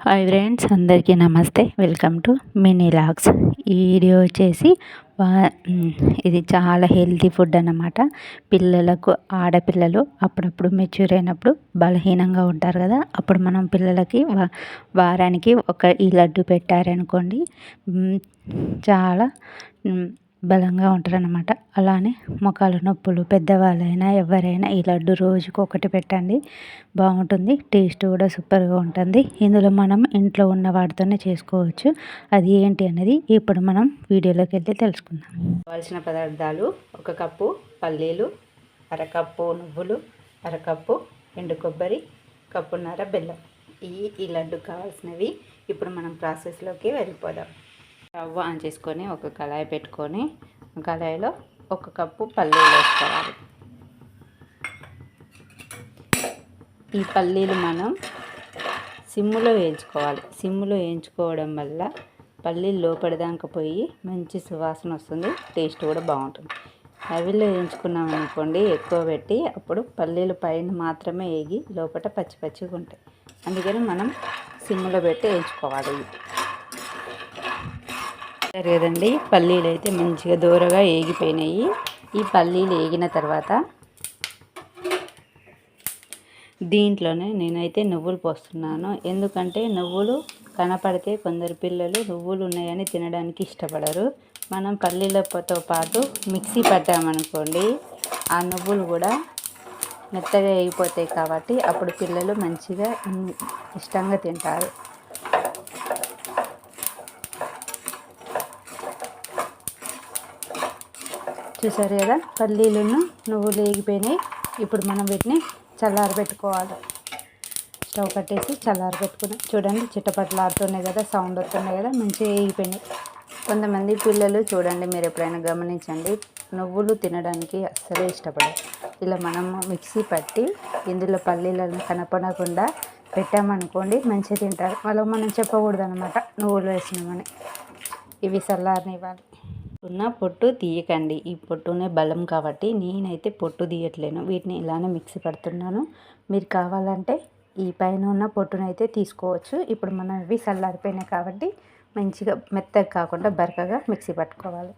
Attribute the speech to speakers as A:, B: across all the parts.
A: Hi friends అందరికీ నమస్తే. Welcome to mini logs. ఈ వీడియో వచ్చేసి ఇది చాలా హెల్తీ ఫుడ్ అన్నమాట. పిల్లలకు ఆడపిల్లలు అప్పుడప్పుడు మెచ్యూర్ అయినప్పుడు బలహీనంగా ఉంటారు కదా అప్పుడు మనం పిల్లలకి వారానికి ఒక ఈ లడ్డు పెట్టారనుకోండి చాలా బలంగా ఉంటారనమాట అలానే మొఖాల నొప్పులు పెద్దవాళ్ళైనా ఎవరైనా ఈ లడ్డు రోజుకు ఒకటి పెట్టండి. బాగుంటుంది టేస్ట్ కూడా సూపర్గా ఉంటుంది. ఇందులో మనం ఇంట్లో ఉన్న వాటితోనే చేసుకోవచ్చు. అది ఏంటి అనేది ఇప్పుడు మనం వీడియోలోకి వెళ్ళి తెలుసుకుందాం. కావాల్సిన పదార్థాలు ఒక కప్పు పల్లీలు అరకప్పు నువ్వులు అరకప్పు ఎండు కొబ్బరి కప్పున్నర బెల్లం. ఈ ఈ లడ్డు కావాల్సినవి ఇప్పుడు మనం ప్రాసెస్లోకి వెళ్ళిపోదాం. స్టవ్ ఆన్ చేసుకొని ఒక కళాయి పెట్టుకొని కళాయిలో ఒక కప్పు పల్లీలు వేసుకోవాలి. ఈ పల్లీలు మనం సిమ్ములో వేయించుకోవాలి. సిమ్ములో వేయించుకోవడం వల్ల పల్లీలు లోపలిదాకా పోయి మంచి సువాసన వస్తుంది టేస్ట్ కూడా బాగుంటుంది. అవిలో వేయించుకున్నాం అనుకోండి ఎక్కువ పెట్టి అప్పుడు పల్లీలు పైన మాత్రమే వేగి లోపల పచ్చి పచ్చిగా ఉంటాయి. అందుకని మనం సిమ్లో పెట్టి వేయించుకోవాలి. కదండి పల్లీలు అయితే మంచిగా దూరగా ఏగిపోయినాయి. ఈ పల్లీలు ఏగిన తర్వాత దీంట్లోనే నేనైతే నువ్వులు పోస్తున్నాను. ఎందుకంటే నువ్వులు కనపడితే కొందరు పిల్లలు నువ్వులు ఉన్నాయని తినడానికి ఇష్టపడరు. మనం పల్లీలతో పాటు మిక్సీ పట్టామనుకోండి ఆ నువ్వులు కూడా మెత్తగా అయిపోతాయి కాబట్టి అప్పుడు పిల్లలు మంచిగా ఇష్టంగా తింటారు. చూసారు కదా పల్లీలను నువ్వులు వేగిపోయినాయి. ఇప్పుడు మనం వీటిని చల్లారబెట్టుకోవాలి స్టవ్ కట్టేసి చల్లారబెట్టుకున్నాం చూడండి చిట్టపట్లాడుతున్నాయి కదా సౌండ్ వస్తున్నాయి కదా మంచిగా వేగిపోయినాయి. కొంతమంది పిల్లలు చూడండి మీరు ఎప్పుడైనా గమనించండి నువ్వులు తినడానికి అస్సలే ఇష్టపడరు. ఇలా మనం మిక్సీ పట్టి ఇందులో పల్లీలను కనపడకుండా పెట్టామనుకోండి మంచిగా తింటారు. వాళ్ళకి మనం చెప్పకూడదు అనమాట నువ్వులు వేసినామని ఇవి చల్లారనివ్వాలి. ఉన్న పొట్టు తీయకండి. ఈ పొట్టునే బలం కాబట్టి నేనైతే పొట్టు తీయట్లేను. వీటిని ఇలానే మిక్సీ పడుతున్నాను. మీరు కావాలంటే ఈ పైన ఉన్న పొట్టునైతే తీసుకోవచ్చు. ఇప్పుడు మనం ఇవి చల్లారిపోయినాయి కాబట్టి మంచిగా మెత్తగా కాకుండా బరకగా మిక్సీ పట్టుకోవాలి.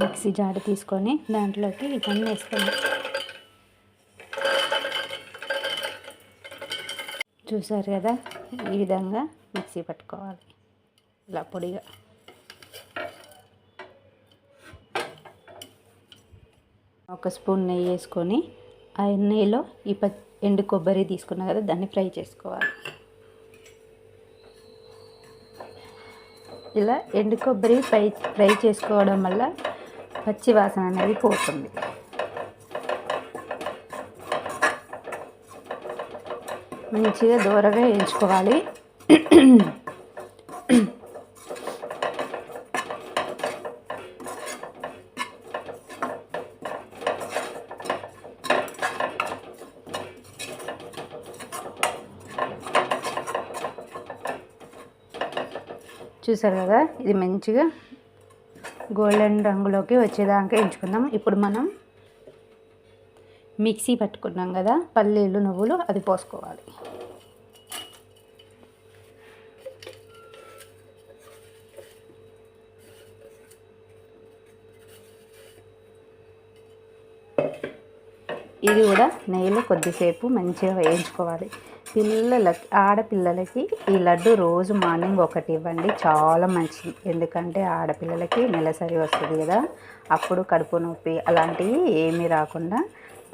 A: మిక్సీ జాడి తీసుకొని దాంట్లోకి ఇవన్నీ వేసుకోండి చూసారు కదా? ఈ విధంగా మిక్సీ పట్టుకోవాలి. ఇలా పొడిగా. ఒక స్పూన్ నెయ్యి వేసుకొని ఆ నెయ్యిలో ఈ ప ఎండు కొబ్బరి తీసుకున్నా కదా దాన్ని ఫ్రై చేసుకోవాలి. ఇలా ఎండు కొబ్బరి ఫ్రై ఫ్రై చేసుకోవడం వల్ల పచ్చి వాసన అనేది పోతుంది. మంచిగా దూరగా వేయించుకోవాలి. చూసారు కదా? ఇది మంచిగా గోల్డెన్ రంగులోకి వచ్చేదాకా ఎంచుకుందాం. ఇప్పుడు మనం మిక్సీ పట్టుకున్నాం కదా? పల్లీలు నువ్వులు అది పోసుకోవాలి. ఇది కూడా నెయ్యిలో కొద్దిసేపు మంచిగా వేయించుకోవాలి. పిల్లలకి ఆడపిల్లలకి ఈ లడ్డు రోజు మార్నింగ్ ఒకటి ఇవ్వండి. చాలా మంచిది. ఎందుకంటే ఆడపిల్లలకి నెలసరి వస్తుంది కదా. అప్పుడు కడుపు నొప్పి అలాంటివి ఏమీ రాకుండా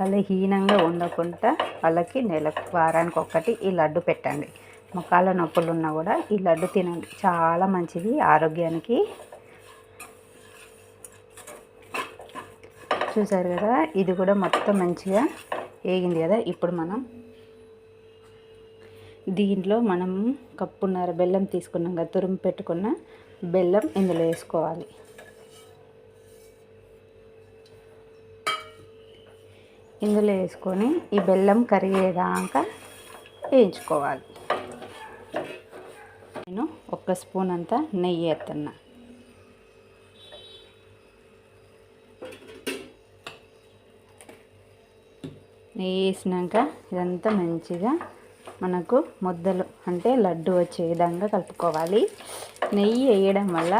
A: బలహీనంగా ఉండకుండా వాళ్ళకి నెల వారానికి ఒక్కటి ఈ లడ్డు పెట్టండి. ముఖాల నొప్పులు ఉన్నా కూడా ఈ లడ్డు తినండి. చాలా మంచిది ఆరోగ్యానికి. చూసారు కదా? ఇది కూడా మొత్తం మంచిగా వేగింది కదా? ఇప్పుడు మనం దీంట్లో మనం కప్పున్నర బెల్లం తీసుకున్నాం కదా తురుము పెట్టుకున్న బెల్లం ఇందులో వేసుకోవాలి. ఇందులో వేసుకొని ఈ బెల్లం కరిగేదాకా వేయించుకోవాలి. నేను ఒక్క స్పూన్ అంతా నెయ్యి వేస్తున్నా. నెయ్యి వేసినాక ఇదంతా మంచిగా మనకు ముద్దలు అంటే లడ్డు వచ్చే విధంగా కలుపుకోవాలి. నెయ్యి వేయడం వల్ల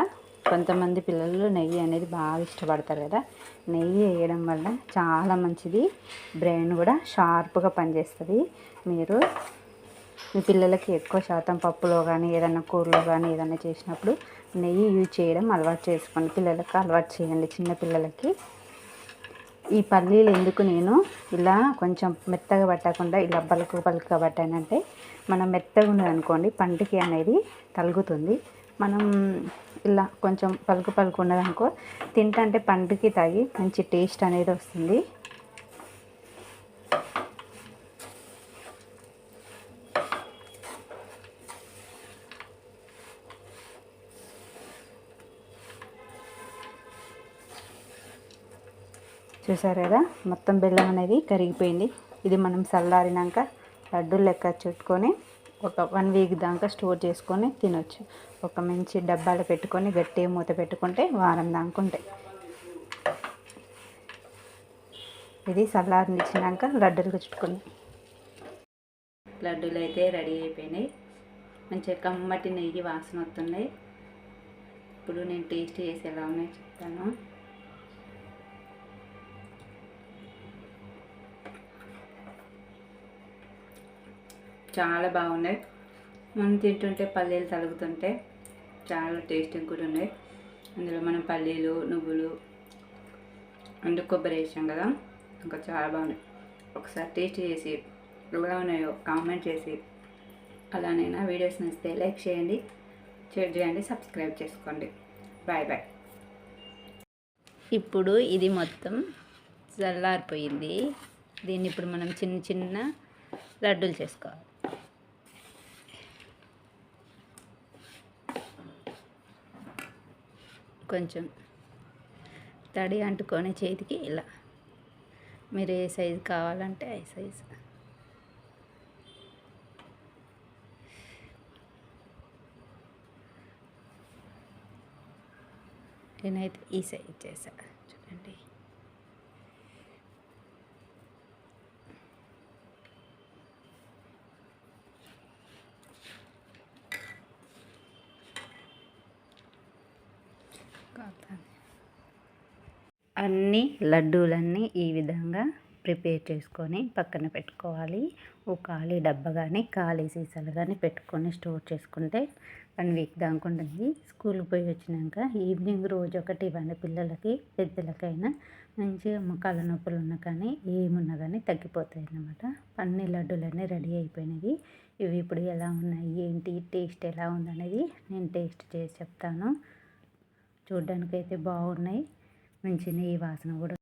A: కొంతమంది పిల్లలు నెయ్యి అనేది బాగా ఇష్టపడతారు కదా. నెయ్యి వేయడం వల్ల చాలా మంచిది. బ్రెయిన్ కూడా షార్ప్గా పనిచేస్తుంది. మీరు మీ పిల్లలకి ఎక్కువ శాతం పప్పులో కానీ ఏదైనా కూరలో కానీ ఏదైనా చేసినప్పుడు నెయ్యి యూజ్ చేయడం అలవాటు చేసుకోండి. పిల్లలకు అలవాటు చేయండి. చిన్న పిల్లలకి ఈ పల్లీలు ఎందుకు నేను ఇలా కొంచెం మెత్తగా పట్టకుండా ఇలా పలుకు పలుకుగా పట్టానంటే మనం మెత్తగా ఉన్నదనుకోండి పంటికి అనేది తలుగుతుంది. మనం ఇలా కొంచెం పలుకు పలుకు ఉన్నదనుకో తింటంటే పండుకి తాగి మంచి టేస్ట్ అనేది వస్తుంది. చూసారు కదా? మొత్తం బెల్లం అనేది కరిగిపోయింది. ఇది మనం చల్లారినాక లడ్డూలు లెక్క చుట్టుకొని ఒక వన్ వీక్ దాకా స్టోర్ చేసుకొని తినొచ్చు. ఒక మంచి డబ్బాలో పెట్టుకొని గట్టి మూత పెట్టుకుంటే వారం దాకా ఉంటాయి. ఇది చల్లారనిచ్చినాక లడ్డూలు చుట్టుకుని లడ్డూలు అయితే రెడీ అయిపోయినాయి. మంచిగా కమ్మటి నెయ్యి వాసన వస్తున్నాయి ఇప్పుడు నేను టేస్ట్ చేసి ఎలా ఉన్నాయో చెప్తాను. చాలా బాగున్నాయి. మనం తింటుంటే పల్లీలు తలుగుతుంటే చాలా టేస్టింగ్ కూడా ఉన్నాయి. అందులో మనం పల్లీలు నువ్వులు అండ్ కొబ్బరి వేసాం కదా ఇంకా చాలా బాగున్నాయి. ఒకసారి టేస్ట్ చేసి ఎలా ఉన్నాయో కామెంట్ చేసి అలానైనా వీడియోస్ నచ్చితే లైక్ చేయండి షేర్ చేయండి సబ్స్క్రైబ్ చేసుకోండి. Bye bye. ఇప్పుడు ఇది మొత్తం చల్లారిపోయింది. దీన్ని ఇప్పుడు మనం చిన్న చిన్న లడ్డూలు చేసుకోవాలి. కొంచెం తడి అంటుకొని చేతికి ఇలా. మీరు ఏ సైజు కావాలంటే ఏ సైజు. నేనైతే ఈ సైజ్ చేసా. చూడండి. అన్ని లడ్డూలన్నీ ఈ విధంగా ప్రిపేర్ చేసుకొని పక్కన పెట్టుకోవాలి. ఓ ఖాళీ డబ్బా కానీ ఖాళీ సీసాలు కానీ పెట్టుకొని స్టోర్ చేసుకుంటే వన్ వీక్ దాకా ఉంటుంది. స్కూల్కి పోయి వచ్చినాక ఈవినింగ్ రోజు ఒకటి ఇవ్వండి పిల్లలకి పెద్దలకైనా మంచిగా ముఖాల నొప్పులు ఉన్నా కానీ ఏమున్నా కానీ తగ్గిపోతాయి అన్నమాట. అన్ని లడ్డూలన్నీ రెడీ అయిపోయినాయి ఇవి ఇప్పుడు ఎలా ఉన్నాయి ఏంటి టేస్ట్ ఎలా ఉందనేది నేను టేస్ట్ చేసి చెప్తాను. చూడ్డానికైతే బాగున్నాయి. మంచి నెయ్యి వాసన కూడా